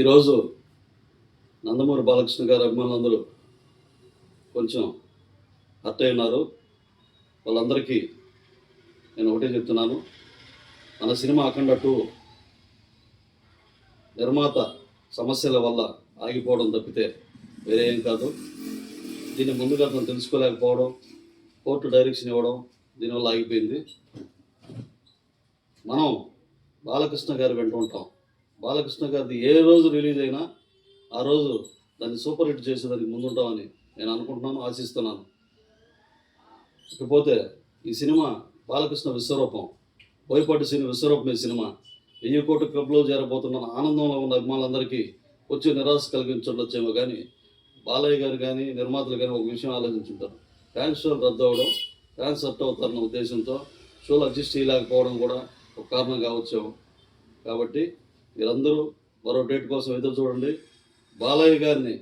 ఈరోజు నందమూరి బాలకృష్ణ గారి అభిమానులందరూ కొంచెం హర్ట్ ఉన్నారు వాళ్ళందరికీ నేను ఒకటే చెప్తున్నాను. మన సినిమా అఖండ టూ నిర్మాత సమస్యల వల్ల ఆగిపోవడం తప్పితే వేరే ఏం కాదు. దీన్ని ముందుగా అతను తెలుసుకోలేకపోవడం కోర్టు డైరెక్షన్ ఇవ్వడం దీనివల్ల ఆగిపోయింది. మనం బాలకృష్ణ గారు వెంట ఉంటాం. బాలకృష్ణ గారిది ఏ రోజు రిలీజ్ అయినా ఆ రోజు దాన్ని సూపర్ హిట్ చేసేదానికి ముందుంటామని నేను అనుకుంటున్నాను ఆశిస్తున్నాను. ఇకపోతే ఈ సినిమా బాలకృష్ణ విశ్వరూపం బోయపాటి సినిమా విశ్వరూపం ఈ సినిమా. వెయ్యి కోట్ల క్లబ్లో చేరబోతున్న ఆనందంలో ఉన్న అభిమానులందరికీ వచ్చి నిరాశ కలిగించడొచ్చేమో కానీ బాలయ్య గారు కానీ నిర్మాతలు కానీ ఒక విషయం ఆలోచించుంటారు. ఫ్యాన్స్ షోలు రద్దు అవ్వడం ఫ్యాన్స్ సెట్ అవుతారన్న ఉద్దేశంతో షోలు అడ్జస్ట్ చేయలేకపోవడం కూడా ఒక కారణం కావచ్చేమో. కాబట్టి మీరందరూ మరో డేట్ కోసం ఎదురు చూడండి. బాలయ్య గారిని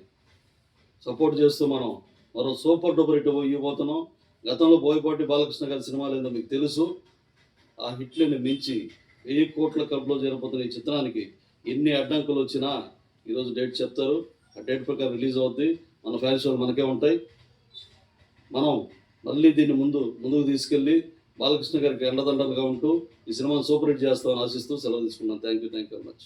సపోర్ట్ చేస్తూ మనం మరో సూపర్ డూపర్ హిట్ ఇవ్వబోతున్నాం. గతంలో బోయపాటి బాలకృష్ణ గారి సినిమాలు ఏందో మీకు తెలుసు. ఆ హిట్లని మించి వెయ్యి కోట్ల క్లబ్లో చేరబోతున్న ఈ చిత్రానికి ఎన్ని అడ్డంకులు వచ్చినా ఈరోజు డేట్ చెప్తారు. ఆ డేట్ ప్రకారం రిలీజ్ అవుద్ది. మన ఫ్యాన్స్ షోలు మనకే ఉంటాయి. మనం మళ్ళీ దీన్ని ముందు ముందుకు తీసుకెళ్ళి బాలకృష్ణ గారికి అండదండలుగా ఉంటూ ఈ సినిమాను సూపర్ హిట్ చేస్తామని ఆశిస్తూ సెలవు తీసుకున్నాను. Thank you thank you very much